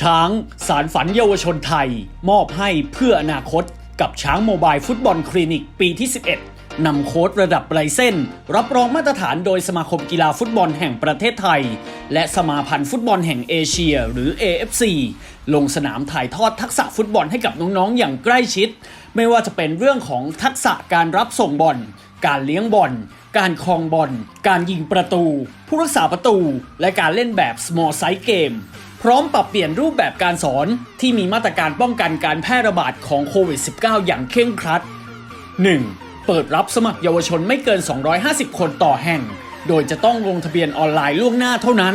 ช้างสารฝันเยาวชนไทย มอบให้เพื่ออนาคต กับช้างโมบายฟุตบอลคลินิกปีที่ 11 นำโค้ดระดับไลเส้นรับรองมาตรฐานโดยสมาคมกีฬาฟุตบอลแห่งประเทศไทย และสมาพันธ์ฟุตบอลแห่งเอเชีย หรือ AFC ลงสนามถ่ายทอดทักษะฟุตบอลให้กับน้องๆ อย่างใกล้ชิด ไม่ว่าจะเป็นเรื่องของทักษะการรับส่งบอล การเลี้ยงบอลการคลองบอล การยิงประตู ผู้รักษาประตู และการเล่นแบบ small size game พร้อมปรับเปลี่ยนรูปแบบการสอนที่มีมาตรการป้องกันการแพร่ระบาดของโควิด -19 อย่างเคร่งครัด 1. เปิดรับสมัครเยาวชนไม่เกิน 250 คนต่อแห่ง โดยจะต้องลงทะเบียนออนไลน์ล่วงหน้าเท่านั้น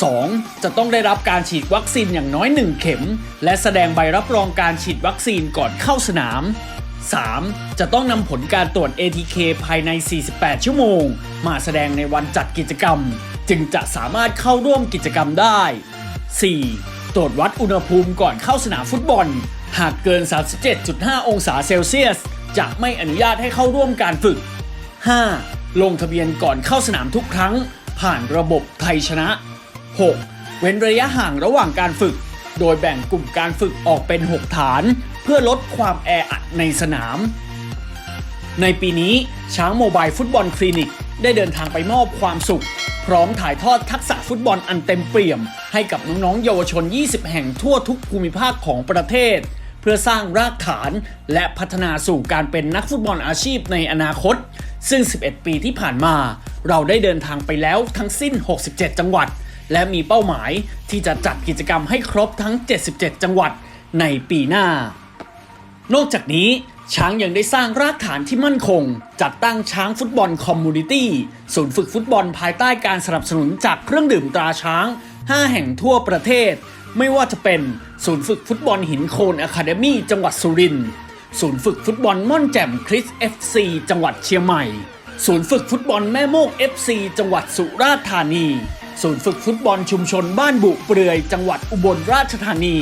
2. จะต้องได้รับการฉีดวัคซีนอย่างน้อย 1 เข็ม และแสดงใบรับรองการฉีดวัคซีนก่อนเข้าสนาม 3. จะต้องนำผลการตรวจ ATK ภายใน 48 ชั่วโมง มาแสดงในวันจัดกิจกรรม จึงจะสามารถเข้าร่วมกิจกรรมได้ 4. ตรวจวัดอุณหภูมิก่อนเข้าสนามฟุตบอล หากเกิน 37.5 องศาเซลเซียส จะไม่อนุญาตให้เข้าร่วมการฝึก 5. ลงทะเบียนก่อนเข้าสนามทุกครั้ง ผ่านระบบไทยชนะ 6. เว้นระยะห่างระหว่างการฝึก โดยแบ่งกลุ่มการฝึกออกเป็น 6 ฐาน เพื่อลดความแออัดในสนาม ในปีนี้ช้างโมบายฟุตบอลคลินิก ได้เดินทางไปมอบความสุข พร้อมถ่ายทอดทักษะฟุตบอลอันเต็มเปี่ยม ให้กับน้องๆเยาวชน 20 แห่งทั่วทุกภูมิภาคของประเทศ เพื่อสร้างรากฐานและพัฒนาสู่การเป็นนักฟุตบอลอาชีพในอนาคต ซึ่ง 11 ปีที่ผ่านมา เราได้เดินทางไปแล้วทั้งสิ้น 67 จังหวัด และมีเป้าหมายที่จะจัดกิจกรรมให้ครบทั้ง 77 จังหวัดในปีหน้า นอกจากนี้ ช้างยังได้สร้างรากฐานที่มั่นคง จัดตั้งช้างฟุตบอลคอมมูนิตี้ศูนย์ฝึกฟุตบอลภายใต้การสนับสนุนจากเครื่องดื่มตราช้าง 5 แห่งทั่วประเทศ ไม่ว่าจะเป็นศูนย์ฝึกฟุตบอลหินโคนอะคาเดมี่จังหวัดสุรินทร์ศูนย์ฝึกฟุตบอลม่อนแจ่มคริส FC จังหวัดเชียงใหม่ ศูนย์ฝึกฟุตบอลแม่โมก FC จังหวัดสุราษฎร์ธานี ศูนย์ฝึกฟุตบอลชุมชนบ้านบุเปลือย จังหวัดอุบลราชธานี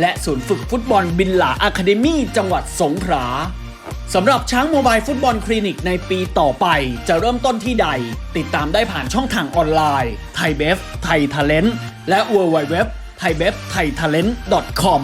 และศูนย์ฝึกฟุตบอลบินหลาอะคาเดมี่จังหวัดสงขลาสำหรับช้างโมบายฟุตบอลคลินิกในปีต่อไปจะเริ่มต้นที่ใด ติดตามได้ผ่านช่องทางออนไลน์ไทยเบฟไทยท a เลนและ w w w t h a i b e f t h a i t a l e n t c o m